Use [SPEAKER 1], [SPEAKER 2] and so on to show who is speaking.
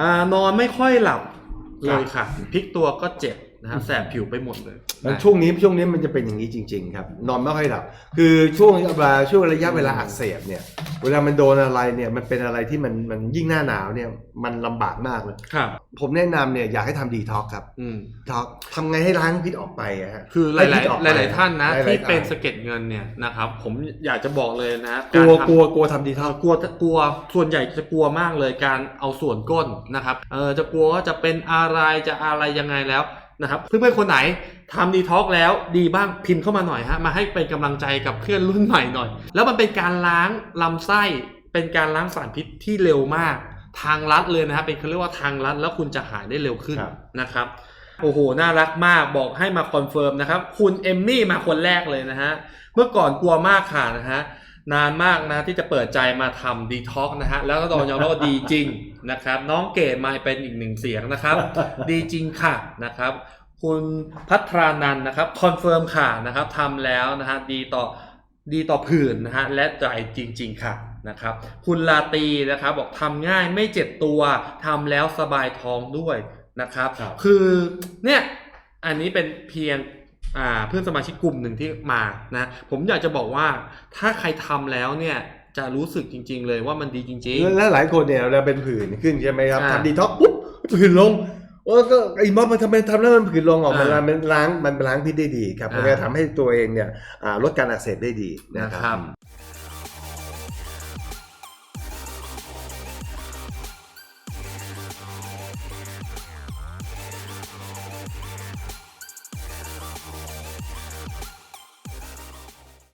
[SPEAKER 1] อ่านอนไม่ค่อยหลับเลยค่ะพลิกตัวก็เจ็บนะครับแสบผิวไปหมดเลย
[SPEAKER 2] มันช่วงนี้ช่วงนี้มันจะเป็นอย่างนี้จริง ๆ ครับ นอนไม่ค่อยหลับ คือช่วงเวลาช่วงระยะเวลาอักเสบเนี่ย เวลามันโดนอะไรเนี่ยมันเป็นอะไรที่มันมันยิ่งหน้าหนาวเนี่ยมันลำบากมากเลย
[SPEAKER 1] ครับ
[SPEAKER 2] ผมแนะนำเนี่ยอยากให้ทำดีท็อกครับ
[SPEAKER 1] อืม
[SPEAKER 2] ท็อกทำไงให้ล้างพิษออกไปอะฮะ
[SPEAKER 1] คือห
[SPEAKER 2] ให้
[SPEAKER 1] ลาย
[SPEAKER 2] พิษออก
[SPEAKER 1] ๆ
[SPEAKER 2] ไป
[SPEAKER 1] หลาย ๆ ท่านนะ
[SPEAKER 2] หลายๆ
[SPEAKER 1] ที่เป็น
[SPEAKER 2] ท่าน
[SPEAKER 1] สะเก็ดเงินเนี่ยนะครับ ผมอยากจะบอกเลยนะ
[SPEAKER 2] กลัวา
[SPEAKER 1] รทำ
[SPEAKER 2] กลัวกลัวทำดีท็อก
[SPEAKER 1] กลัวกลัวส่วนใหญ่จะกลัวมากเลยการเอาส่วนก้นนะครับเออจะกลัวว่าจะเป็นอะไรจะอะไรยังไงแล้วนะครับเพื่อนๆคนไหน ทำดีท็อกแล้วดีบ้างพิมพ์เข้ามาหน่อยฮะมาให้เป็นกำลังใจกับเพื่อนรุ่นใหม่หน่อย แล้วมันเป็นการล้างลำไส้ เป็นการล้างสารพิษที่เร็วมาก ทางลัดเลยนะครับเป็นเขาเรียกว่าทางลัดแล้วคุณจะหายได้เร็วขึ้น
[SPEAKER 2] ครับ
[SPEAKER 1] นะครับโอ้โหน่ารักมากบอกให้มาคอนเฟิร์มนะครับคุณเอมมี่มาคนแรกเลยนะฮะเมื่อก่อนกลัวมากค่ะนะฮะนานมากนะที่จะเปิดใจมาทำดีท็อกนะฮะแล้วก็ตอนยอมรับว่าดีจริงนะครับน้องเกดมาเป็นอีกหนึ่งเสียงนะครับ ดีจริงค่ะนะครับ คุณพัทรานันท์นะครับคอนเฟิร์มค่ะนะครับทำแล้วนะฮะดีต่อดีต่อผื่นนะฮะและใจจริง ๆ ค่ะนะครับ คุณลาตรีนะครับบอกทำง่ายไม่เจ็บตัวทำแล้วสบายท้องด้วยนะครับ
[SPEAKER 2] ครับ
[SPEAKER 1] คือเนี่ยอันนี้เป็นเพียงอ่าเพื่อนสมาชิกกลุ่มหนึ่งที่มานะผมอยากจะบอกว่าถ้าใครทำแล้วเนี่ยจะรู้สึกจริง ๆ เลยว่ามันดีจริง ๆ
[SPEAKER 2] แล้วหลายคนเนี่ยเราเป็นผื่นขึ้นใช่ไหมครับ
[SPEAKER 1] อ่า
[SPEAKER 2] ทำดีท็อกปุ๊บผื่นลง โอ้ก็ไอ้ม็อบมันทำไมทำแล้วมันผื่นลงออกมา
[SPEAKER 1] อ่า
[SPEAKER 2] มันล้างมันล้างพิษได้ดีครับ
[SPEAKER 1] อ่ามั
[SPEAKER 2] มันจะทำให้ตัวเองเนี่ยอ่าลดการอักเสบได้ดีนะ
[SPEAKER 1] นะ
[SPEAKER 2] ค
[SPEAKER 1] ค
[SPEAKER 2] รั
[SPEAKER 1] รับบ